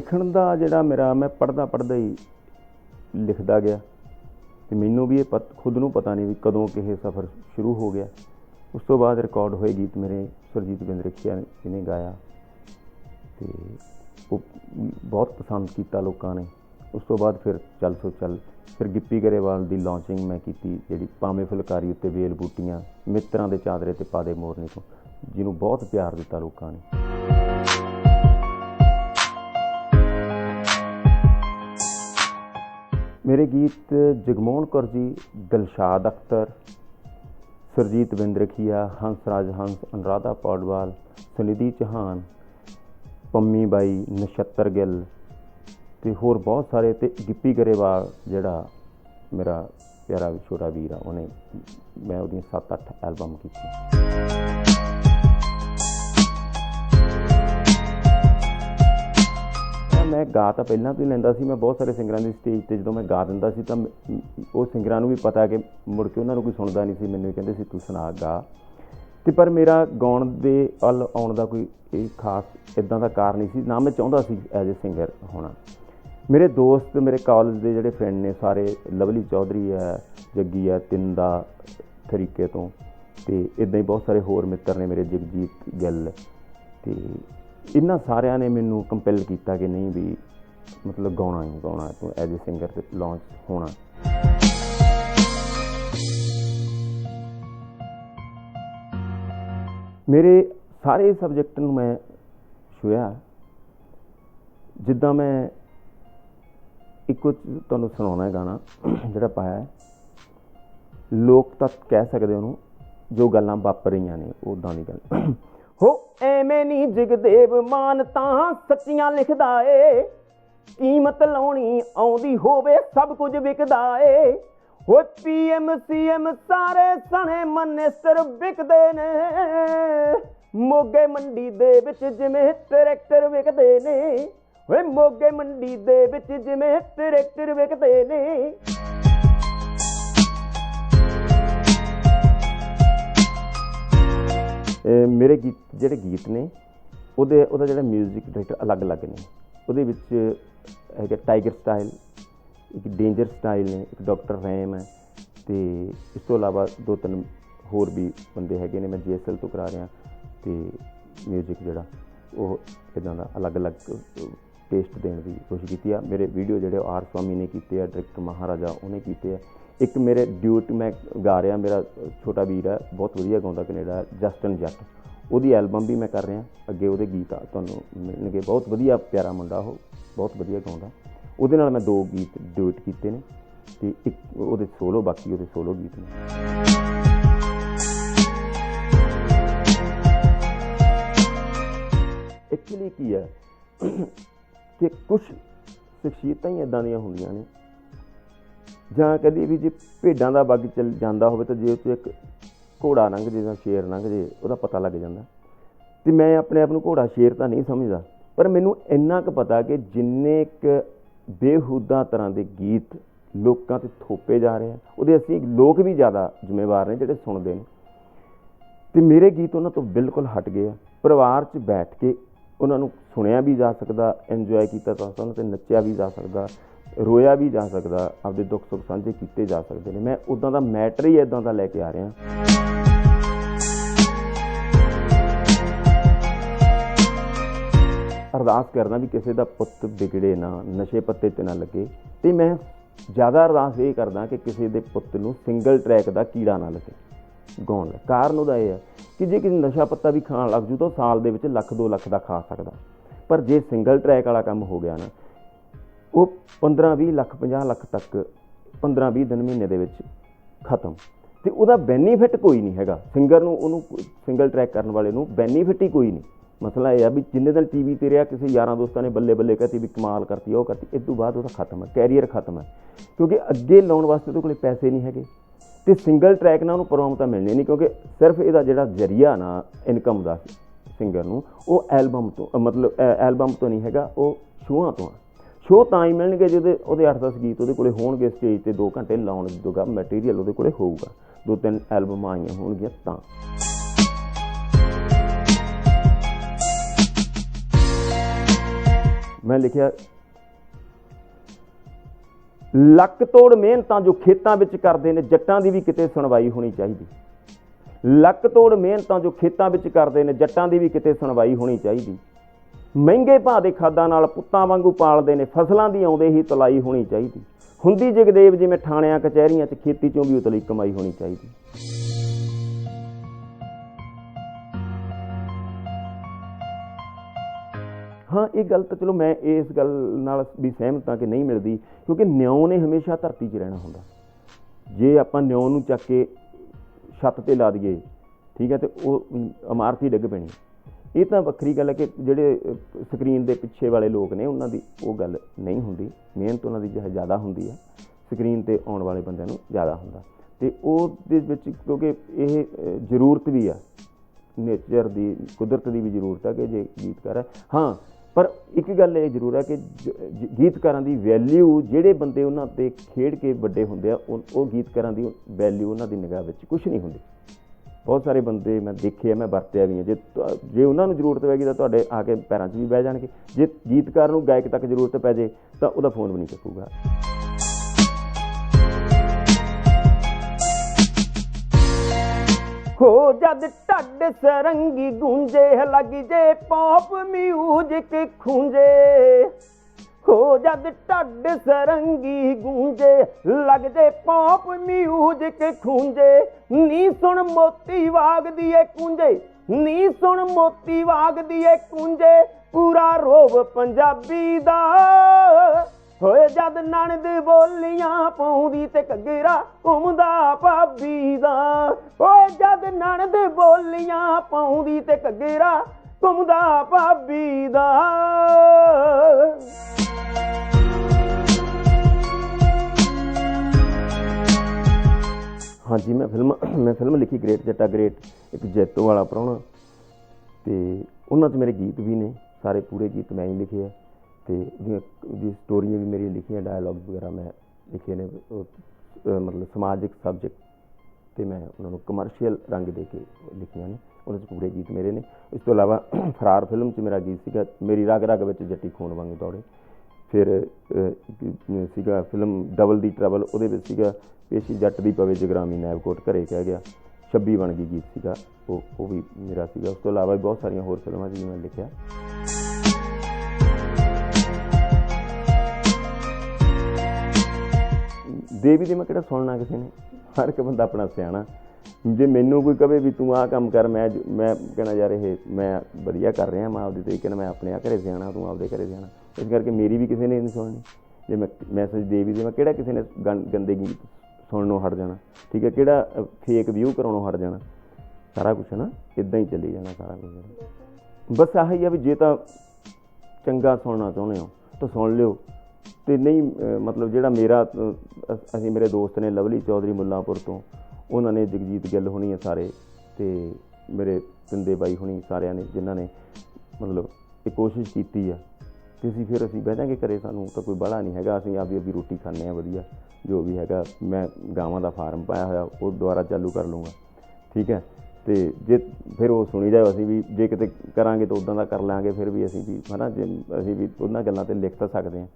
ਲਿਖਣ ਦਾ ਜਿਹੜਾ ਮੇਰਾ, ਮੈਂ ਪੜਦਾ ਪੜਦਾ ਹੀ ਲਿਖਦਾ ਗਿਆ। ਤੇ ਮੈਨੂੰ ਵੀ ਇਹ ਪਤ- ਖੁਦ ਨੂੰ ਪਤਾ ਨਹੀਂ ਵੀ ਕਦੋਂ ਕਿਹ ਸਫ਼ਰ ਸ਼ੁਰੂ ਹੋ ਗਿਆ। ਉਸ ਤੋਂ ਬਾਅਦ ਰਿਕਾਰਡ ਹੋਏ ਗੀਤ ਮੇਰੇ ਸੁਰਜੀਤ ਬਿੰਦਰਖੀਆ ਜੀ ਨੇ ਗਾਇਆ। ਤੇ ਉਹ ਬਹੁਤ ਪਸੰਦ ਕੀਤਾ ਲੋਕਾਂ ਨੇ। ਉਸ ਤੋਂ ਬਾਅਦ ਫਿਰ ਚੱਲ ਸੋ ਚੱਲ, ਫਿਰ ਗਿੱਪੀ ਗਰੇਵਾਲ ਦੀ ਲਾਂਚਿੰਗ ਮੈਂ ਕੀਤੀ, ਜਿਹੜੀ ਪਾਵੇਂ ਫੁਲਕਾਰੀ ਉੱਤੇ ਵੇਲ ਬੂਟੀਆਂ, ਮਿੱਤਰਾਂ ਦੇ ਚਾਦਰੇ ਤੇ ਪਾਦੇ ਮੋਰਨੀ ਤੋਂ, ਜਿਹਨੂੰ ਬਹੁਤ ਪਿਆਰ ਦਿੱਤਾ ਲੋਕਾਂ ਨੇ। ਮੇਰੇ ਗੀਤ ਜਗਮੋਹਨ ਕੌਰ ਜੀ, ਦਿਲਸ਼ਾਦ ਅਖਤਰ, ਸਰਜੀਤ ਬਿੰਦਰਖੀਆ ਹੰਸਰਾਜ ਹੰਸ, ਅਨੁਰਾਧਾ ਪੌਡਵਾਲ, ਸੁਨਿਧੀ ਚੌਹਾਨ, ਪੰਮੀ ਬਾਈ, ਨਛੱਤਰ ਗਿੱਲ ਤੇ ਹੋਰ ਬਹੁਤ ਸਾਰੇ ਤੇ ਗਿੱਪੀ ਗਰੇਵਾਲ ਜਿਹੜਾ ਮੇਰਾ ਪਿਆਰਾ ਛੋਟਾ ਵੀਰ ਆ, ਉਹਨੇ ਮੈਂ ਉਹਦੀਆਂ 7-8 ਐਲਬਮ ਕੀਤੀਆਂ। ਮੈਂ- ਗਾ ਤਾਂ ਪਹਿਲਾਂ ਤੋਂ ਹੀ ਲੈਂਦਾ ਸੀ, ਮੈਂ ਬਹੁਤ ਸਾਰੇ ਸਿੰਗਰਾਂ ਦੀ ਸਟੇਜ ਤੇ ਜਦੋਂ ਮੈਂ ਗਾ ਦਿੰਦਾ ਸੀ ਤਾਂ ਉਹ ਸਿੰਗਰਾਂ ਨੂੰ ਵੀ ਪਤਾ ਕਿ ਮੁੜ ਕੇ ਉਹਨਾਂ ਨੂੰ ਕੋਈ ਸੁਣਦਾ ਨਹੀਂ ਸੀ, ਮੈਨੂੰ ਕਹਿੰਦੇ ਸੀ, ਤੂੰ ਸੁਣਾ ਗਾ। ਤੇ ਪਰ ਮੇਰਾ ਗਾਉਣ ਦੇ ਅਲ ਆਉਣ ਦਾ ਕੋਈ ਇਹ ਖਾਸ ਇਦਾਂ ਦਾ ਕਾਰਨ ਨਹੀਂ ਸੀ, ਨਾ ਮੈਂ ਚਾਹੁੰਦਾ ਸੀ ਐਜ਼ ਅ ਸਿੰਗਰ ਹੋਣਾ। ਮੇਰੇ ਦੋਸਤ, ਮੇਰੇ ਕਾਲਜ ਦੇ ਜਿਹੜੇ ਫਰੈਂਡ ਨੇ ਸਾਰੇ, ਲਵਲੀ ਚੌਧਰੀ ਹੈ, ਜੱਗੀ ਹੈ, ਤਿੰਦਾ ਤਰੀਕੇ ਤੋਂ ਤੇ ਇਦਾਂ ਹੀ ਬਹੁਤ ਸਾਰੇ ਹੋਰ ਮਿੱਤਰ ਨੇ ਮੇਰੇ, ਜਗਜੀਤ ਗਿੱਲ ਤੇ ਇਹਨਾਂ ਸਾਰਿਆਂ ਨੇ ਮੈਨੂੰ ਕੰਪੈਲ ਕੀਤਾ ਕਿ ਨਹੀਂ ਵੀ ਮਤਲਬ ਗਾਉਣਾ ਹੀ ਗਾਉਣਾ, ਤੂੰ ਐਜ਼ ਅ ਸਿੰਗਰ ਲਾਂਚ ਹੋਣਾ। ਮੇਰੇ ਸਾਰੇ ਸਬਜੈਕਟ ਨੂੰ ਮੈਂ ਛੂਹਿਆ। ਜਿੱਦਾਂ ਮੈਂ ਇੱਕੋ ਤੁਹਾਨੂੰ ਸੁਣਾਉਣਾ ਹੈ ਗਾਣਾ ਜਿਹੜਾ ਪਾਇਆ ਹੈ। ਲੋਕ ਤਾਂ ਕਹਿ ਸਕਦੇ ਉਹਨੂੰ, ਜੋ ਗੱਲਾਂ ਵਾਪਰ ਰਹੀਆਂ ਨੇ ਉਦਾਂ ਦੀ ਗੱਲ। ਹੋ। ਐਵੇਂ ਨਹੀਂ ਜਗਦੇਵ ਮਾਨ ਤਾਂ ਸੱਚੀਆਂ ਲਿਖਦਾ ਏ। ਕੀਮਤ ਲਾਉਣੀ ਆਉਂਦੀ ਹੋਵੇ ਸਭ ਕੁਝ ਵਿਕਦਾ ਏ। ਹੋ ਪੀਐਮ ਸੀਐਮ ਸਾਰੇ ਸਣੇ ਮਨਿਸਟਰ ਵਿਕਦੇ ਨੇ। ਮੋਗੇ ਮੰਡੀ ਦੇ ਵਿੱਚ ਜਿਵੇਂ ਟਰੈਕਟਰ ਵਿਕਦੇ ਨੇ। ਓਏ ਮੋਗੇ ਮੰਡੀ ਦੇ ਵਿੱਚ ਜਿਵੇਂ ਟਰੈਕਟਰ ਵਿਕਦੇ ਨੇ। ਮੇਰੇ ਗੀਤ ਜਿਹੜੇ ਗੀਤ ਨੇ ਉਹਦੇ ਉਹਦਾ ਜਿਹੜਾ 뮤직 ਡਾਇਰੈਕਟਰ ਅਲੱਗ-ਅਲੱਗ ਨੇ ਉਹਦੇ ਵਿੱਚ ਹੈਗਾ ਟਾਈਗਰ ਸਟਾਈਲ ਇੱਕ ਡੇਂਜਰ ਸਟਾਈਲ ਨੇ ਇੱਕ ਡਾਕਟਰ ਰੈਮ ਹੈ ਤੇ ਇਸ ਤੋਂ ਇਲਾਵਾ ਦੋ ਤਿੰਨ ਹੋਰ ਵੀ ਬੰਦੇ ਹੈਗੇ ਨੇ ਮੈਂ ਜੀਐਸਐਲ ਤੋਂ ਕਰਾ ਰਿਹਾ ਤੇ 뮤직 ਜਿਹੜਾ ਉਹ ਇਦਾਂ ਦਾ ਅਲੱਗ-ਅਲੱਗ ਟੇਸਟ ਦੇਣ ਦੀ ਕੋਸ਼ਿਸ਼ ਕੀਤੀ ਆ ਮੇਰੇ ਵੀਡੀਓ ਜਿਹੜੇ ਉਹ ਆਰ ਸਵਾਮੀ ਨੇ ਕੀਤੇ ਆ ਡਾਇਰੈਕਟਰ ਮਹਾਰਾਜਾ ਉਹਨੇ ਕੀਤੇ ਆ ਇੱਕ ਮੇਰੇ ਡਿਊਟ ਮੈਂ ਗਾ ਰਿਹਾ, ਮੇਰਾ ਛੋਟਾ ਵੀਰ ਹੈ, ਬਹੁਤ ਵਧੀਆ ਗਾਉਂਦਾ ਕੈਨੇਡਾ ਜਸਟਨ ਜੱਟ ਉਹਦੀ ਐਲਬਮ ਵੀ ਮੈਂ ਕਰ ਰਿਹਾ, ਅੱਗੇ ਉਹਦੇ ਗੀਤ ਤੁਹਾਨੂੰ ਮਿਲਣਗੇ। ਬਹੁਤ ਵਧੀਆ ਪਿਆਰਾ ਮੁੰਡਾ ਉਹ, ਬਹੁਤ ਵਧੀਆ ਗਾਉਂਦਾ। ਉਹਦੇ ਨਾਲ ਮੈਂ ਦੋ ਗੀਤ ਡਿਊਟ ਕੀਤੇ ਨੇ ਤੇ ਇੱਕ ਉਹਦੇ ਸੋਲੋ ਬਾਕੀ ਉਹਦੇ ਸੋਲੋ ਗੀਤ ਨੇ। ਐਕਚੁਅਲੀ ਕੀ ਹੈ ਕਿ ਕੁਝ ਸ਼ਖਸੀਅਤਾਂ ਹੀ ਇਦਾਂ ਦੀਆਂ ਹੁੰਦੀਆਂ ਨੇ ਜਾਂ ਕਦੀ ਵੀ ਜੇ ਭੇਡਾਂ ਦਾ ਬੱਗ ਚੱਲ ਜਾਂਦਾ ਹੋਵੇ ਤਾਂ ਜੇ ਉਹ ਇੱਕ ਘੋੜਾ ਲੰਘ ਜੇ ਜਾਂ ਸ਼ੇਰ ਲੰਘ ਜੇ, ਉਹਦਾ ਪਤਾ ਲੱਗ ਜਾਂਦਾ। ਤੇ ਮੈਂ ਆਪਣੇ ਆਪ ਨੂੰ ਘੋੜਾ, ਸ਼ੇਰ ਤਾਂ ਨਹੀਂ ਸਮਝਦਾ। ਪਰ ਮੈਨੂੰ ਇੰਨਾ ਕੁ ਪਤਾ ਕਿ ਜਿੰਨੇ ਕੁ ਬੇਹੂਦਾ ਤਰ੍ਹਾਂ ਦੇ ਗੀਤ ਲੋਕਾਂ ਤੇ ਥੋਪੇ ਜਾ ਰਹੇ ਆ, ਉਹਦੇ ਅਸੀਂ ਲੋਕ ਵੀ ਜ਼ਿਆਦਾ ਜ਼ਿੰਮੇਵਾਰ ਨੇ ਜਿਹੜੇ ਸੁਣਦੇ ਨੇ। ਤੇ ਮੇਰੇ ਗੀਤ ਉਹਨਾਂ ਤੋਂ ਬਿਲਕੁਲ ਹਟ ਗਏ ਆ। ਪਰਿਵਾਰ 'ਚ ਬੈਠ ਕੇ ਉਹਨਾਂ ਨੂੰ ਸੁਣਿਆ ਵੀ ਜਾ ਸਕਦਾ ਇੰਜੋਏ ਕੀਤਾ ਜਾ ਸਕਦਾ ਉਹਨਾਂ ਤੇ ਨੱਚਿਆ ਵੀ ਜਾ ਸਕਦਾ ਰੋਇਆ ਵੀ ਜਾ ਸਕਦਾ, ਆਪਦੇ ਦੁੱਖ ਸੁੱਖ ਸਾਂਝੇ ਕੀਤੇ ਜਾ ਸਕਦੇ ਨੇ। ਮੈਂ ਉਦਾਂ ਦਾ ਮੈਟਰ ਹੀ ਇਦਾਂ ਦਾ ਲੈ ਕੇ ਆ ਰਿਹਾ। ਅਰਦਾਸ ਕਰਦਾ ਵੀ ਕਿਸੇ ਦਾ ਪੁੱਤ ਵਿਗੜੇ ਨਾ, ਨਸ਼ੇ ਪੱਤੇ ਤੇ ਨਾ ਲੱਗੇ। ਤੇ ਮੈਂ ਜ਼ਿਆਦਾ ਅਰਦਾਸ ਇਹ ਕਰਦਾ ਕਿ ਕਿਸੇ ਦੇ ਪੁੱਤ ਨੂੰ ਸਿੰਗਲ ਟਰੈਕ ਦਾ ਕੀੜਾ ਨਾ ਲੱਗੇ, ਗਾਉਣ ਦਾ। ਕਾਰਨ ਉਹਦਾ ਇਹ ਹੈ ਕਿ ਜੇ ਕਿਸੇ ਨਸ਼ਾ ਪੱਤਾ ਵੀ ਖਾਣ ਲੱਗ ਜੂ ਤਾਂ ਸਾਲ ਦੇ ਵਿੱਚ ਲੱਖ 2 ਲੱਖ ਦਾ ਖਾ ਸਕਦਾ। ਪਰ ਜੇ ਸਿੰਗਲ ਟਰੈਕ ਵਾਲਾ ਕੰਮ ਹੋ ਗਿਆ ਨਾ ਉਹ 15 20 ਲੱਖ 50 ਲੱਖ ਤੱਕ 15 20 ਦਿਨ ਮਹੀਨੇ ਦੇ ਵਿੱਚ ਖਤਮ। ਤੇ ਉਹਦਾ ਬੈਨੀਫਿਟ ਕੋਈ ਨਹੀਂ ਹੈਗਾ। ਸਿੰਗਰ ਨੂੰ, ਉਹਨੂੰ ਸਿੰਗਲ ਟਰੈਕ ਕਰਨ ਵਾਲੇ ਨੂੰ ਬੈਨੀਫਿਟ ਹੀ ਕੋਈ ਨਹੀਂ। ਮਸਲਾ ਇਹ ਆ ਵੀ ਜਿੰਨੇ ਦਿਨ ਟੀਵੀ ਤੇ ਰਿਹਾ, ਕਿਸੇ ਯਾਰਾਂ ਦੋਸਤਾਂ ਨੇ ਬੱਲੇ ਬੱਲੇ ਕਹਤੀ ਵੀ ਕਮਾਲ ਕਰਤੀ, ਉਹ ਕਰਤੀ। ਇਸ ਤੋਂ ਬਾਅਦ ਉਹਦਾ ਖਤਮ ਹੈ ਕੈਰੀਅਰ ਖਤਮ ਹੈ। ਕਿਉਂਕਿ ਅੱਗੇ ਲਾਉਣ ਵਾਸਤੇ ਉਹਦੇ ਕੋਲੇ ਪੈਸੇ ਨਹੀਂ ਹੈਗੇ। ਤੇ ਸਿੰਗਲ ਟਰੈਕ ਨਾਲ ਉਹਨੂੰ ਪ੍ਰੋਮ ਤਾਂ ਮਿਲਣੀ ਨਹੀਂ, ਕਿਉਂਕਿ ਸਿਰਫ ਇਹਦਾ ਜਿਹੜਾ ਜ਼ਰੀਆ ਨਾ ਇਨਕਮ ਦਾ ਸਿੰਗਰ ਨੂੰ, ਉਹ ਐਲਬਮ ਤੋਂ, ਮਤਲਬ ਐਲਬਮ ਤੋਂ ਨਹੀਂ ਹੈਗਾ, ਉਹ ਸ਼ੋਆਂ ਤੋਂ ਆ। ਸ਼ੋਅ ਤਾਂ ਹੀ ਮਿਲਣਗੇ ਜਿਹਦੇ ਉਹਦੇ 8-10 ਗੀਤ ਉਹਦੇ ਕੋਲੇ ਹੋਣਗੇ ਸਟੇਜ ਤੇ 2 ਘੰਟੇ ਲਾਉਣ ਜੋਗਾ ਮਟੀਰੀਅਲ ਉਹਦੇ ਕੋਲੇ ਹੋਊਗਾ। ਦੋ ਤਿੰਨ ਐਲਬਮਾਂ ਆਈਆਂ ਹੋਣਗੀਆਂ ਤਾਂ। ਮੈਂ ਲਿਖਿਆ, ਲੱਕ ਤੋੜ ਮਿਹਨਤਾਂ ਜੋ ਖੇਤਾਂ ਵਿੱਚ ਕਰਦੇ ਨੇ, ਜੱਟਾਂ ਦੀ ਵੀ ਕਿਤੇ ਸੁਣਵਾਈ ਹੋਣੀ ਚਾਹੀਦੀ। ਲੱਕ ਤੋੜ ਮਿਹਨਤਾਂ ਜੋ ਖੇਤਾਂ ਵਿੱਚ ਕਰਦੇ ਨੇ, ਜੱਟਾਂ ਦੀ ਵੀ ਕਿਤੇ ਸੁਣਵਾਈ ਹੋਣੀ ਚਾਹੀਦੀ। ਮਹਿੰਗੇ ਭਾਅ ਦੇ ਖਾਦਾਂ ਨਾਲ ਪੁੱਤਾਂ ਵਾਂਗੂ ਪਾਲਦੇ ਨੇ ਫਸਲਾਂ ਦੀ ਆਉਂਦੇ ਹੀ ਤਲਾਈ ਹੋਣੀ ਚਾਹੀਦੀ। ਹੁੰਦੀ ਜਗਦੇਵ ਜਿਵੇਂ ਥਾਣਿਆਂ ਕਚਹਿਰੀਆਂ 'ਚ ਖੇਤੀ 'ਚੋਂ ਵੀ ਉਤਲੀ ਕਮਾਈ ਹੋਣੀ ਚਾਹੀਦੀ। ਹਾਂ ਇਹ ਗੱਲ ਤਾਂ ਚਲੋ ਮੈਂ ਇਸ ਗੱਲ ਨਾਲ ਵੀ ਸਹਿਮਤ ਹਾਂ ਕਿ ਨਹੀਂ ਮਿਲਦੀ ਕਿਉਂਕਿ ਨਿਉ ਨੇ ਹਮੇਸ਼ਾ ਧਰਤੀ 'ਚ ਰਹਿਣਾ ਹੁੰਦਾ। ਜੇ ਆਪਾਂ ਨਿਉ ਨੂੰ ਚੱਕ ਕੇ ਛੱਤ ਤੇ ਲਾ ਦਈਏ ਠੀਕ ਹੈ ਤੇ ਉਹ ਅਮ, ਇਮਾਰਤ ਹੀ ਡਿੱਗ ਪੈਣੀ। ਇਹ ਤਾਂ ਵੱਖਰੀ ਗੱਲ ਹੈ ਕਿ ਜਿਹੜੇ ਸਕਰੀਨ ਦੇ ਪਿੱਛੇ ਵਾਲੇ ਲੋਕ ਨੇ, ਉਹਨਾਂ ਦੀ ਉਹ ਗੱਲ ਨਹੀਂ ਹੁੰਦੀ। ਮਿਹਨਤ ਉਹਨਾਂ ਦੀ ਜ਼ਿਆਦਾ ਹੁੰਦੀ ਹੈ, ਸਕਰੀਨ ਤੇ ਆਉਣ ਵਾਲੇ ਬੰਦਿਆਂ ਨੂੰ ਜ਼ਿਆਦਾ ਹੁੰਦਾ। ਤੇ ਉਹ ਦੇ ਵਿੱਚ ਕਿਉਂਕਿ ਇਹ ਜ਼ਰੂਰਤ ਵੀ ਆ। ਨੇਚਰ ਦੀ, ਕੁਦਰਤ ਦੀ ਵੀ ਜ਼ਰੂਰਤ ਆ ਕਿ ਜੇ ਗੀਤਕਾਰ ਹੈ। ਹਾਂ, ਪਰ ਇੱਕ ਗੱਲ ਇਹ ਜ਼ਰੂਰ ਹੈ ਕਿ ਜ- ਗੀਤਕਾਰਾਂ ਦੀ ਵੈਲਿਊ ਜਿਹੜੇ ਬੰਦੇ ਉਹਨਾਂ ਤੇ ਖੇਡ ਕੇ ਵੱਡੇ ਹੁੰਦੇ ਆ, ਉਹ ਉਹ ਗੀਤਕਾਰਾਂ ਦੀ ਵੈਲਿਊ ਉਹਨਾਂ ਦੀ ਨਿਗਾਹ ਵਿੱਚ ਕੁਝ ਨਹੀਂ ਹੁੰਦੀ। ਬਹੁਤ ਸਾਰੇ ਬੰਦੇ ਮੈਂ ਦੇਖੇ ਆ, ਮੈਂ ਵਰਤਿਆ ਵੀ ਆ। ਜੇ ਜੇ ਉਹਨਾਂ ਨੂੰ ਜ਼ਰੂਰਤ ਪੈਗੀ ਤਾਂ ਤੁਹਾਡੇ ਆ ਕੇ ਪੈਰਾਂ 'ਚ ਵੀ ਬਹਿ ਜਾਣਗੇ। ਜੇ ਗੀਤਕਾਰ ਨੂੰ ਗਾਇਕ ਤੱਕ ਜ਼ਰੂਰਤ ਪੈ ਜੇ, ਤਾਂ ਉਹਦਾ ਫੋਨ ਵੀ ਨਹੀਂ ਚੱਕੂਗਾ। ਹੋ ਜਦ ਢੱਡ ਸਰੰਗੀ ਗੂੰਜੇ, ਲੱਗ ਜੇ ਪੌਪ ਮਿਊਜ਼ਿਕ ਖੂੰਜੇ। ਹੋ ਜਦ ਢੱਡ ਸਰੰਗੀ ਗੂੰਜੇ ਲੱਗ ਪੌਪ ਮਿਊਜ਼ਿਕ ਖੂੰਜੇ। ਨੀ ਸੁਣ ਮੋਤੀ ਵਾਗਦੀ ਏ ਕੁੰਜੇ, ਨੀ ਸੁਣ ਮੋਤੀ ਵਾਗਦੀ ਏ ਕੁੰਜੇ, ਪੂਰਾ ਰੋਬ ਪੰਜਾਬੀ ਦਾ। ਹੋਏ ਜਦ ਨਣਦ ਬੋਲੀਆਂ ਪਾਉਂਦੀ ਤੇ ਘੱਗਰਾ ਘੁੰਮਦਾ ਭਾਬੀ ਦਾ। ਹੋਏ ਜਦ ਨਣਦ ਬੋਲੀਆਂ ਪਾਉਂਦੀ ਤੇ ਘੱਗਰਾ ਘੁੰਮਦਾ ਭਾਬੀ ਦਾ। ਹਾਂਜੀ, ਮੈਂ ਫਿਲਮ ਮੈਂ ਫਿਲਮ ਲਿਖੀ ਗ੍ਰੇਟ ਜੱਟਾ ਗ੍ਰੇਟ, ਇੱਕ ਜੈਤੋ ਵਾਲਾ ਪ੍ਰਾਹੁਣਾ। ਤੇ ਉਹਨਾਂ 'ਚ ਮੇਰੇ ਗੀਤ ਵੀ ਨੇ, ਸਾਰੇ ਪੂਰੇ ਗੀਤ ਮੈਂ ਹੀ ਲਿਖੇ ਆ। ਤੇ ਉਹਦੀ ਸਟੋਰੀਆਂ ਵੀ ਮੇਰੀਆਂ ਲਿਖੀਆਂ ਡਾਇਲੌਗਸ ਵਗੈਰਾ ਮੈਂ ਲਿਖੇ ਨੇ ਮਤਲਬ ਸਮਾਜਿਕ ਸਬਜੈਕਟ ਤੇ ਮੈਂ ਉਹਨਾਂ ਨੂੰ ਕਮਰਸ਼ੀਅਲ ਰੰਗ ਦੇ ਕੇ ਲਿਖੀਆਂ ਨੇ। ਉਹਨਾਂ 'ਚ ਪੂਰੇ ਗੀਤ ਮੇਰੇ ਨੇ। ਇਸ ਤੋਂ ਇਲਾਵਾ ਫਰਾਰ ਫਿਲਮ 'ਚ ਮੇਰਾ ਗੀਤ ਸੀਗਾ, ਮੇਰੀ ਰਗ ਰਗ ਵਿੱਚ ਜੱਟੀ ਖੂਨ ਵਾਂਗ ਦੌੜੇ। ਫਿਰ ਸੀਗਾ ਫਿਲਮ ਡਬਲ ਦੀ ਟਰਬਲ, ਉਹਦੇ ਵਿੱਚ ਸੀਗਾ ਪੇਸ਼ੀ ਜੱਟ ਦੀ ਪਵੇ ਜਗਰਾਮੀ ਨੈਵਕੋਟ ਘਰੇ ਕਹਿ ਗਿਆ। 26 ਬਣ ਗਈ ਗੀਤ ਸੀਗਾ, ਉਹ ਉਹ ਵੀ ਮੇਰਾ ਸੀਗਾ। ਉਸ ਤੋਂ ਇਲਾਵਾ ਵੀ ਬਹੁਤ ਸਾਰੀਆਂ ਹੋਰ ਫਿਲਮਾਂ 'ਚ ਮੈਂ ਲਿਖਿਆ। ਦੇਵੀ ਦੇ ਮੈਂ ਕਿਹੜਾ ਸੁਣਨਾ ਕਿਸੇ ਨੇ? ਹਰ ਇੱਕ ਬੰਦਾ ਆਪਣਾ ਸਿਆਣਾ। ਜੇ ਮੈਨੂੰ ਕੋਈ ਕਵੇ ਵੀ ਤੂੰ ਆਹ ਕੰਮ ਕਰ, ਮੈਂ ਜ- ਮੈਂ ਕਹਿਣਾ ਯਾਰ ਇਹ ਮੈਂ ਵਧੀਆ ਕਰ ਰਿਹਾ, ਮੈਂ ਆਪਦੇ ਤਰੀਕੇ ਨਾਲ ਮੈਂ ਆਪਣੇ ਆ ਘਰੇ ਸਿਆਣਾ, ਤੂੰ ਆਪਦੇ ਘਰੇ ਸਿਆਣਾ। ਇਸ ਕਰਕੇ ਮੇਰੀ ਵੀ ਕਿਸੇ ਨੇ ਨਹੀਂ ਸੁਣਨੀ। ਜੇ ਮੈਂ ਮੈਸੇਜ ਦੇਵੀ ਦੇ ਮੈਂ ਕਿਹੜਾ ਕਿਸੇ ਨੇ ਗੰ- ਗੰਦੇ ਗੀਤ ਸੁਣਨੋਂ ਹਟ ਜਾਣਾ? ਠੀਕ ਹੈ, ਕਿਹੜਾ ਫੇਕ ਵਿਊ ਕਰਾਉਣੋਂ ਹਟ ਜਾਣਾ? ਸਾਰਾ ਕੁਝ ਨਾ ਇਦਾਂ ਹੀ ਚੱਲੀ ਜਾਣਾ ਸਾਰਾ ਕੁਝ ਬਸ ਆਹੀ ਆ ਵੀ ਜੇ ਤਾਂ ਚੰਗਾ ਸੁਣਨਾ ਚਾਹੁੰਦੇ ਹੋ, ਤਾਂ ਸੁਣ ਲਿਓ। ਤੇ ਨਹੀਂ ਮਤਲਬ ਜਿਹੜਾ ਮੇਰਾ ਅਸੀਂ ਮੇਰੇ ਦੋਸਤ ਨੇ ਲਵਲੀ ਚੌਧਰੀ ਮੁੱਲਾਂਪੁਰ ਤੋਂ, ਉਹਨਾਂ ਨੇ ਜਗਜੀਤ ਗਿੱਲ ਹੋਣੀ ਹੈ ਸਾਰੇ ਤੇ ਮੇਰੇ ਤਿੰਦੇ ਬਾਈ ਹੋਣੀ ਸਾਰਿਆਂ ਨੇ, ਜਿਨ੍ਹਾਂ ਨੇ ਮਤਲਬ ਇਹ ਕੋਸ਼ਿਸ਼ ਕੀਤੀ ਆ। ਤੇ ਅਸੀਂ ਫਿਰ ਅਸੀਂ ਬਹਿ ਜਾਾਂਗੇ ਘਰੇ, ਸਾਨੂੰ ਤਾਂ ਕੋਈ ਬੜਾ ਨਹੀਂ ਹੈਗਾ, ਅਸੀਂ ਆਪਦੀ ਆਪਦੀ ਰੋਟੀ ਖਾਂਦੇ ਆ ਵਧੀਆ, ਜੋ ਵੀ ਹੈਗਾ। ਮੈਂ ਗਾਵਾਂ ਦਾ ਫਾਰਮ ਪਾਇਆ ਹੋਇਆ, ਉਹ ਦੁਬਾਰਾ ਚਾਲੂ ਕਰ ਲੂੰਗਾ ਠੀਕ ਹੈ? ਤੇ ਜੇ ਫਿਰ ਉਹ ਸੁਣੀ ਜਾਏ ਅਸੀਂ ਵੀ, ਜੇ ਕਿਤੇ ਕਰਾਂਗੇ ਤਾਂ ਉਦਾਂ ਦਾ ਕਰ ਲਾਂਗੇ, ਫਿਰ ਵੀ ਅਸੀਂ ਵੀ, ਹਨਾ, ਜੇ ਅਸੀਂ ਵੀ ਉਹਨਾਂ ਗੱਲਾਂ ਤੇ ਲਿਖ ਤਾਂ ਸਕਦੇ ਹਾਂ।